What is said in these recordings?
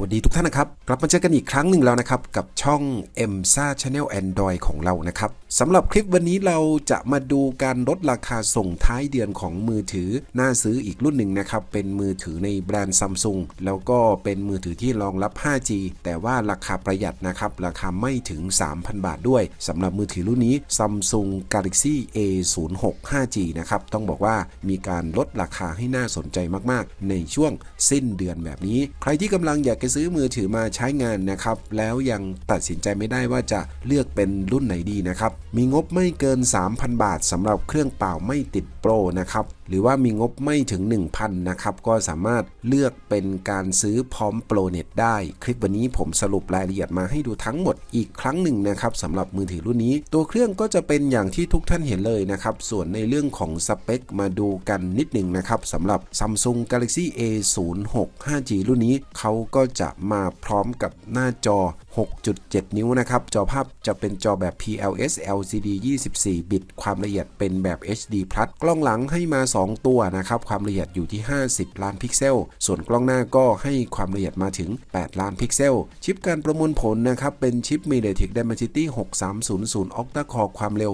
วัสดีทุกท่านนะครับ กลับมาเจอกันอีกครั้งหนึ่งแล้วนะครับ กับช่อง m s a Channel Android ของเรานะครับสำหรับคลิปวันนี้เราจะมาดูการลดราคาส่งท้ายเดือนของมือถือ น่าซื้ออีกรุ่นหนึ่งนะครับ เป็นมือถือในแบรนด์ซัมซุงแล้วก็เป็นมือถือที่รองรับ 5G แต่ว่าราคาประหยัดนะครับ ราคาไม่ถึง 3,000 บาทด้วยสำหรับมือถือรุ่นนี้ Samsung Galaxy A06 5G นะครับต้องบอกว่ามีการลดราคาให้น่าสนใจมากๆ ในช่วงสิ้นเดือนแบบนี้ ใครที่กำลังอยากซื้อมือถือมาใช้งานนะครับ แล้วยังตัดสินใจไม่ได้ว่าจะเลือกเป็นรุ่นไหนดีนะครับ มีงบไม่เกิน 3,000 บาทสำหรับเครื่องเปล่าไม่ติดโปรนะครับหรือว่ามีงบไม่ถึง 1,000 นะครับ ก็สามารถเลือกเป็นการซื้อพร้อมโปรเน็ตได้ คลิปวันนี้ผมสรุปรายละเอียดมาให้ดูทั้งหมดอีกครั้งหนึ่งนะครับสำหรับมือถือรุ่นนี้ ตัวเครื่องก็จะเป็นอย่างที่ทุกท่านเห็นเลยนะครับ ส่วนในเรื่องของสเปคมาดูกันนิดหนึ่งนะครับสำหรับ Samsung Galaxy A06 5G รุ่นนี้เขาก็จะมาพร้อมกับหน้าจอ 6.7 นิ้วนะครับ จอภาพจะเป็นจอแบบ PLS LCD 24 บิต ความละเอียดเป็นแบบ HD+ กล้องหลังให้มา2 ตัวนะครับความละเอียดอยู่ที่ 50 ล้านพิกเซล ส่วนกล้องหน้าก็ให้ความละเอียดมาถึง 8 ล้านพิกเซล ชิปการประมวลผลนะครับเป็นชิป MediaTek Dimensity 6300 Octa Core ความเร็ว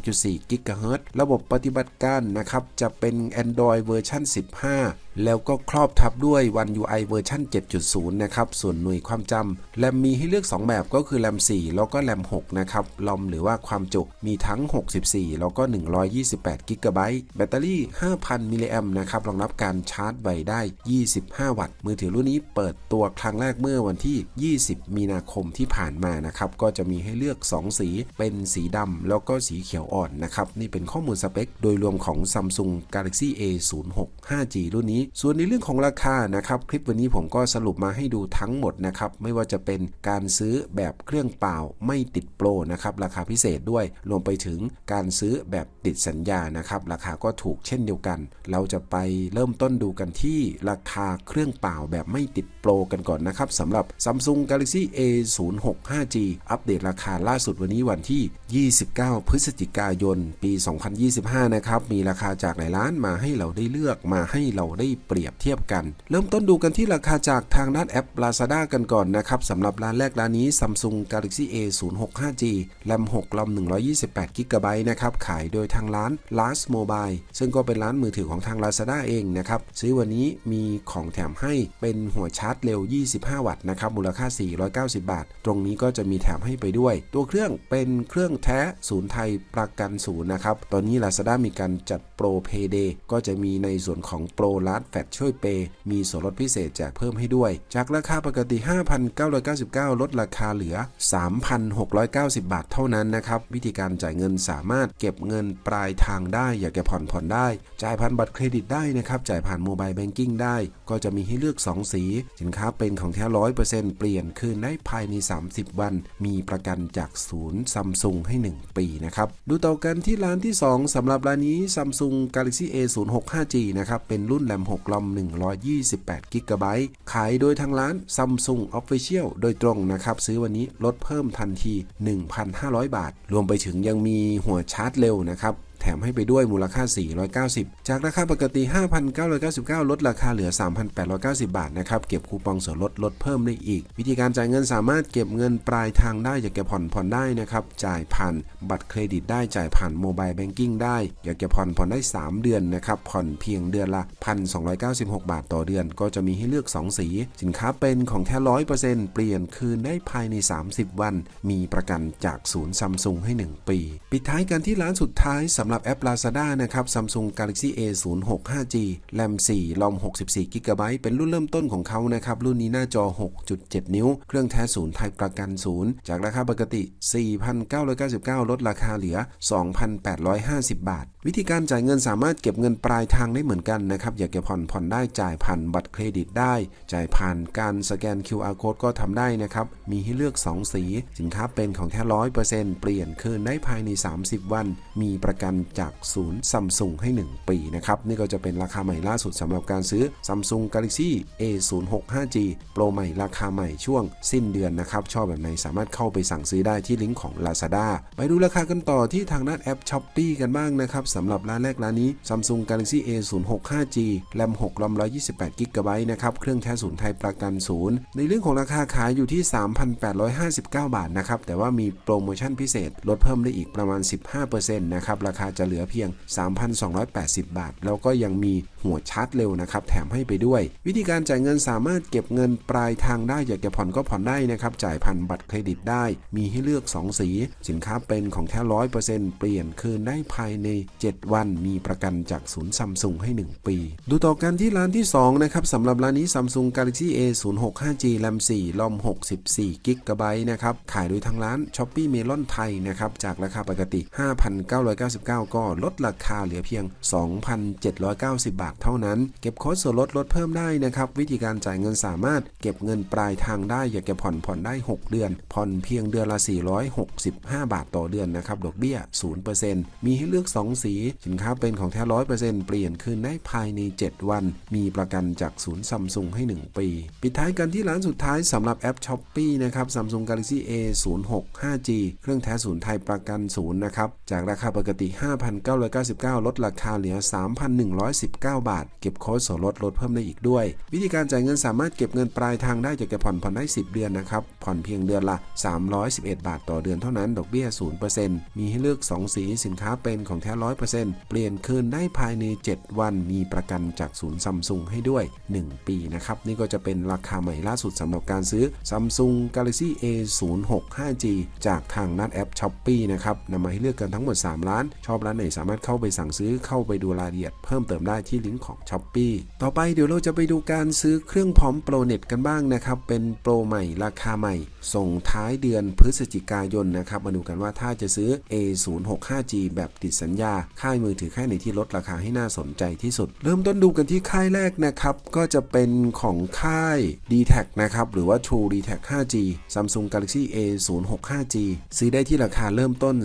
2.4 GHz ระบบปฏิบัติการนะครับจะเป็น Android เวอร์ชัน15 แล้วก็ครอบทับด้วย One UI เวอร์ชัน7.0 นะครับ ส่วนหน่วยความจำแรมมีให้เลือก 2 แบบก็คือแรม 4 แล้วก็แรม 6 นะครับลอมหรือว่าความจุมีทั้ง 64 แล้วก็ 128กิกะไบต์แบตเตอรี่5,000 มิลลิแอมนะครับรองรับการชาร์จไวได้ 25 วัตต์ มือถือรุ่นนี้เปิดตัวครั้งแรกเมื่อวันที่ 20 มีนาคมที่ผ่านมานะครับ ก็จะมีให้เลือก 2 สีเป็นสีดำแล้วก็สีเขียวอ่อนนะครับ นี่เป็นข้อมูลสเปค โดยรวมของ Samsung Galaxy A06 5G รุ่นนี้ ส่วนในเรื่องของราคานะครับ คลิปวันนี้ผมก็สรุปมาให้ดูทั้งหมดนะครับ ไม่ว่าจะเป็นการซื้อแบบเครื่องเปล่าไม่ติดโปรนะครับ ราคาพิเศษด้วย รวมไปถึงการซื้อแบบติดสัญญานะครับ ราคาก็ถูกเช่นเดียวกัน เราจะไปเริ่มต้นดูกันที่ราคาเครื่องเปล่าแบบไม่ติดโปรกันก่อนนะครับสำหรับ Samsung Galaxy A06 5G อัปเดตราคาล่าสุดวันนี้วันที่ 29 พฤศจิกายน ปี 2025 นะครับ มีราคาจากหลายร้านมาให้เราได้เลือกมาให้เราได้เปรียบเทียบกัน เริ่มต้นดูกันที่ราคาจากทางด้านแอป Lazada กันก่อนนะครับสำหรับร้านแรกร้านนี้ Samsung Galaxy A06 5G แรม6ลำ128 g b นะครับขายโดยทางร้าน Last Mobile ซึ่งก็เป็นร้านมือถือของทาง Lazada เองนะครับซื้อวันนี้มีของแถมให้เป็นหัวชาร์จเร็ว 25 วัตต์นะครับมูลค่า 490 บาท ตรงนี้ก็จะมีแถมให้ไปด้วย ตัวเครื่องเป็นเครื่องแท้ศูนย์ไทยประกันศูนย์นะครับตอนนี้ Lazada มีการจัดโปรเพย์เดย์ก็จะมีในส่วนของโปรลัดแฟตช่วยเปมีส่วนลดพิเศษแจกเพิ่มให้ด้วย จากราคาปกติ 5,999 ลดราคาเหลือ 3,690 บาทเท่านั้นนะครับ วิธีการจ่ายเงินสามารถเก็บเงินปลายทางได้ อยากจะผ่อนผ่อนได้ จ่ายผ่านบัตรเครดิตได้นะครับ จ่ายผ่านโมบายแบงกิ้งได้ ก็จะมีให้เลือก 2 สี สินค้าเป็นของแท้ร้อยเปอร์เซ็นต์เปลี่ยนคืนได้ภายใน 30 วัน มีประกันจากศูนย์ซัมซุงให้ 1 ปีนะครับ ดูต่อกันที่ร้านที่ 2สำหรับร้านนี้ Samsung Galaxy A06 5G นะครับนะครับ เป็นรุ่นแรม6ลอม128 g b ขายโดยทางร้าน Samsung Official โดยตรงนะครับ ซื้อวันนี้ลดเพิ่มทันที 1,500 บาท รวมไปถึงยังมีหัวชาร์จเร็วนะครับ แถมให้ไปด้วยมูลค่า 490 จากราคาปกติ 5,999 ลดราคาเหลือ 3,890 บาทนะครับ เก็บคูปองส่วนลดลดเพิ่มได้อีก วิธีการจ่ายเงินสามารถเก็บเงินปลายทางได้อยากจะผ่อนผ่อนได้นะครับ จ่ายผ่านบัตรเครดิตได้จ่ายผ่านโมบายแบงกิ้งได้อยากจะผ่อนผ่อนได้ 3 เดือนนะครับ ผ่อนเพียงเดือนละ 1,296 บาทต่อเดือน ก็จะมีให้เลือก 2 สี สินค้าเป็นของแท้ร้อยเปอร์เซ็นต์เปลี่ยนคืนได้ภายใน 30 วัน มีประกันจากศูนย์ซัมซุงให้ 1 ปี ปิดท้ายกันที่ร้านสุดท้ายสำหรับำหรับแอป Lazada นะครับ Samsung Galaxy A06 5G แรม4ลอม64 g b เป็นรุ่นเริ่มต้นของเขานะครับ รุ่นนี้หน้าจอ 6.7 นิ้ว เครื่องแท้ศูนย์ไทยประกันศูนย์จากราคาปกติ 4,999 ลดราคาเหลือ 2,850 บาท วิธีการจ่ายเงินสามารถเก็บเงินปลายทางได้เหมือนกันนะครับ อยากจะผ่อนผ่อนได้จ่ายผ่านบัตรเครดิตได้ จ่ายผ่านการสแกน QR code ก็ทำได้นะครับ มีให้เลือก 2 สี สินค้าเป็นของแท้ร้อยเปอร์เซ็นต์เปลี่ยนคืนได้ภายใน 30 วัน มีประกันจากศูนย์ซัมซุงให้ 1 ปีนะครับ นี่ก็จะเป็นราคาใหม่ล่าสุดสำหรับการซื้อ Samsung Galaxy A06 5G โปรใหม่ราคาใหม่ช่วงสิ้นเดือนนะครับชอบแบบไหนสามารถเข้าไปสั่งซื้อได้ที่ลิงก์ของ Lazada ไปดูราคากันต่อที่ทางด้านแอป s h o p e e กันบ้างนะครับสำหรับร้านแรกร้านนี้ Samsung Galaxy A 0 6 5G แรม6รอม128 g b นะครับเครื่องแท้ศูนย์ไทยประกันศูนย์ในเรื่องของราคาขายอยู่ที่ 3,859 บาทนะครับแต่ว่ามีโปรโมชั่นพิเศษ ลดเพิ่มได้อีกประมาณ 15%นะครับราคาจะเหลือเพียง 3,280 บาท แล้วก็ยังมีหัวชาร์จเร็วนะครับแถมให้ไปด้วย วิธีการจ่ายเงินสามารถเก็บเงินปลายทางได้อยากจะผ่อนก็ผ่อนได้นะครับจ่ายผ่านบัตรเครดิตได้ มีให้เลือก 2 สี สินค้าเป็นของแท้ร้อยเปอร์เซ็นต์เปลี่ยนคืนได้ภายใน7 วัน มีประกันจากศูนย์ซัมซุงให้ 1 ปี ดูต่อกันที่ร้านที่ 2 นะครับสำหรับร้านนี้ Samsung Galaxy A 0 6 5G RAM 4 ROM 64 g b นะครับ ขายโดยทางร้าน Shopee Melon ไทยนะครับ จากราคาปกติ 5,999 ก็ลดราคาเหลือเพียง 2,790 บาทเท่านั้น เก็บโค้ดส่วนลดลดเพิ่มได้นะครับ วิธีการจ่ายเงินสามารถเก็บเงินปลายทางได้อยากจะผ่อนผ่อนได้ 6 เดือน ผ่อนเพียงเดือนละ 465 บาทต่อเดือนนะครับ ดอกเบี้ย 0%มีให้เลือก 2 สีสินค้าเป็นของแท้100%เปอร์เซ็นต์เปลี่ยนคืนได้ภายใน 7 วัน มีประกันจากศูนย์ซัมซุงให้ 1 ปี ปิดท้ายกันที่ร้านสุดท้ายสำหรับแอป s h อ p e e นะครับ Samsung Galaxy A 0 6 5G เครื่องแท้ศูนย์ไทยประกันศูนย์นะครับ จากราคาปกติ 5,999 ลดราคาเหลือ 3,119 บาท เก็บโค้ดส่วนลดลดเพิ่มได้อีกด้วย วิธีการจ่ายเงินสามารถเก็บเงินปลายทางได้จากจะผ่อนผ่อนได้ 10 เดือนนะครับผ่อนเพียงเดือนละ 311 บาทต่อเดือนเท่านั้นดอกเบี้ย0%มีให้เลือก 2 สีสินค้าเป็นของแท้100%เปลี่ยนคืนได้ภายใน 7 วัน มีประกันจากศูนย์ซัมซุงให้ด้วย 1 ปีนะครับ นี่ก็จะเป็นราคาใหม่ล่าสุดสำหรับการซื้อ Samsung Galaxy A 0 6 5G จากทางนัดแอป s h อ p e e นะครับนำมาให้เลือกกันทั้งหมด 3 ร้าน ชอบร้านไหนสามารถเข้าไปสั่งซื้อเข้าไปดูรายละเอียดเพิ่มเติมได้ที่ลิงก์ของ s h อ p e e ต่อไปเดี๋ยวเราจะไปดูการซื้อเครื่องพร้อมโปรเน็ตกันบ้างนะครับเป็นโปรใหม่ราคาใหม่ ส่งท้ายเดือนพฤศจิกายนนะครับมาดูกันว่าถ้าจะซื้อ A 0 6 5G แบบติดสัญญาค่ายมือถือค่ายไหนที่ลดราคาให้น่าสนใจที่สุด เริ่มต้นดูกันที่ค่ายแรกนะครับ ก็จะเป็นของค่าย d t แทนะครับ หรือว่า True d t แท 5G Samsung Galaxy A 0 6 5G ซื้อได้ที่ราคาเริ่มต้น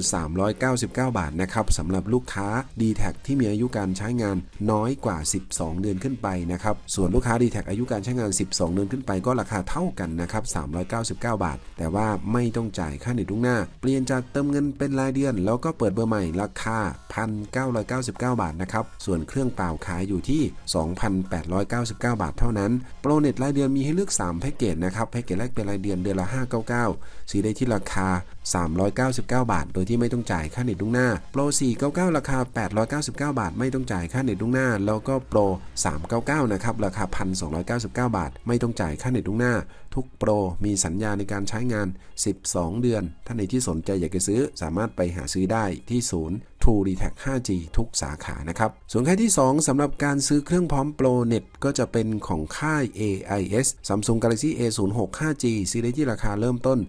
399 บาทนะครับสำหรับลูกค้า d t แทที่มีอายุการใช้งานน้อยกว่า 12 เดือนขึ้นไปนะครับ ส่วนลูกค้า d t แทอายุการใช้งาน 12 เดือนขึ้นไปก็ราคาเท่ากันนะครับ 399 บาท แต่ว่าไม่ต้องจ่ายค่าเน็ตล่วงหน้า เปลี่ยนจากเติมเงินเป็นรายเดือน แล้วก็เปิดเบอร์ใหม่ราคา1,999 บาทนะครับ ส่วนเครื่องเปล่าขายอยู่ที่ 2,899 บาทเท่านั้น โปรเน็ตรายเดือนมีให้เลือก 3 แพ็กเกจนะครับ แพ็กเกจแรกเป็นรายเดือนเดือนละ 599ซื้อได้ที่ราคา 399 บาท โดยที่ไม่ต้องจ่ายค่าเน็ตล่วงหน้า โปร 499 ราคา 899 บาท ไม่ต้องจ่ายค่าเน็ตล่วงหน้า แล้วก็โปร 399 นะครับ ราคา 1,299 บาท ไม่ต้องจ่ายค่าเน็ตล่วงหน้า ทุกโปรมีสัญญาในการใช้งาน 12 เดือน ท่านใดที่สนใจอยากจะซื้อสามารถไปหาซื้อได้ที่ศูนย์ True d t a c 5G ทุกสาขานะครับ ส่วนค่ายที่ 2สำหรับการซื้อเครื่องพร้อมโปรเน็ตก็จะเป็นของค่าย AIS Samsung Galaxy A 0 6 5G ซื้อได้ที่ราคาเริ่มต้น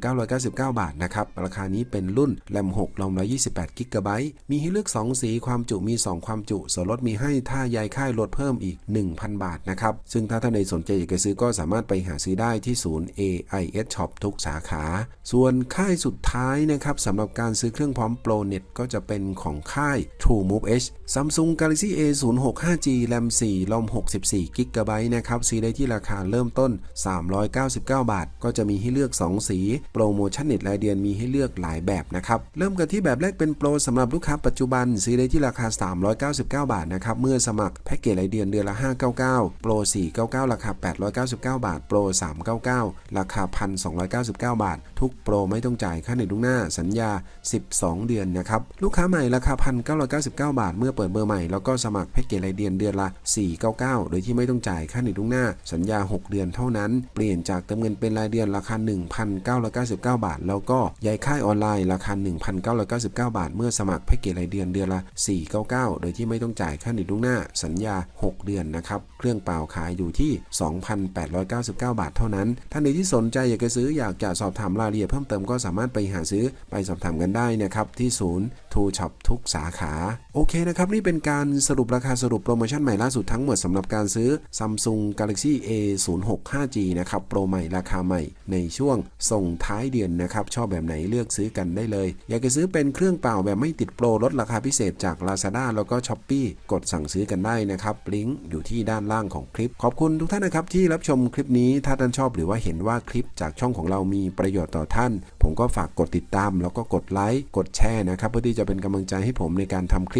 1,999 บาทนะครับ ราคานี้เป็นรุ่นแรม6รอม128 g b มีให้เลือก 2 สีความจุมี 2 ความจุส่วนลดมีให้ถ้ายายค่ายลดเพิ่มอีก 1,000 บาทนะครับ ซึ่งถ้าท่านใดสนใจอยากจะซื้อก็สามารถไปหาซื้อได้ที่ศูนย์ AIS Shop ทุกสาขา ส่วนค่ายสุดท้ายนะครับสำหรับการซื้อเครื่องพร้อมโปรเน็ตก็จะเป็นของค่าย True Move H Samsung Galaxy A 0 6 5G RAM 4 ROM 64 g b นะครับซื้อได้ที่ราคาเริ่มต้น 399 บาท ก็จะมีให้เลือก 2 สี โปรโมชั่นเน็ตรายเดือนมีให้เลือกหลายแบบนะครับ เริ่มกันที่แบบแรกเป็นโปรสำหรับลูกค้าปัจจุบัน ซื้อได้ที่ราคา 399 บาทนะครับ เมื่อสมัครแพ็กเกจรายเดือนเดือนละ 599 โปร 499 ราคา 899 บาท โปร 399 ราคา 1,299 บาท ทุกโปรไม่ต้องจ่ายค่าเน็ตล่วงหน้าสัญญา 12 เดือนนะครับลูกค้าใหม่ราคา 1,999 บาท เมื่อเปิดเบอร์ใหม่ แล้วก็สมัครแพ็กเกจรายเดือนเดือนละ 499 โดยที่ไม่ต้องจ่ายค่าเน็ตล่วงหน้า สัญญา 6 เดือนเท่านั้น เปลี่ยนจากเติมเงินเป็นรายเดือนราคา 1,999 บาท แล้วก็ย้ายค่ายออนไลน์ราคา 1,999 บาท เมื่อสมัครแพ็กเกจรายเดือนเดือนละ 499 โดยที่ไม่ต้องจ่ายค่าเน็ตล่วงหน้า สัญญา 6 เดือนนะครับ เครื่องเปล่าขายอยู่ที่ 2,899 บาท เท่านั้น ท่านใดที่สนใจอยากจะซื้ออยากจะสอบถามรายละเอียดเพิ่มเติมก็สามารถไปหาซื้อไปสอบถามกันได้นะครับที่ศูนย์ทูช็อปทุกสาขาโอเคนะครับ นี่เป็นการสรุปราคาสรุปโปรโมชั่นใหม่ล่าสุดทั้งหมดสำหรับการซื้อ Samsung Galaxy A 0 6 5G นะครับโปรใหม่ราคาใหม่ในช่วงส่งท้ายเดือนนะครับ ชอบแบบไหนเลือกซื้อกันได้เลย อยากจะซื้อเป็นเครื่องเปล่าแบบไม่ติดโปรลดราคาพิเศษจาก Lazada แล้วก็ s h อ p e e กดสั่งซื้อกันได้นะครับลิงก์อยู่ที่ด้านล่างของคลิป ขอบคุณทุกท่านนะครับที่รับชมคลิปนี้ถ้าท่านชอบหรือว่าเห็นว่าคลิปจากช่องของเรามีประโยชน์ต่อท่าน ผมก็ฝากกดติดตาม แล้วก็กดไลค์กดแชร์นะครับเพื่อที่จะเป็นกำลังใจให้ผมในการทำคลิป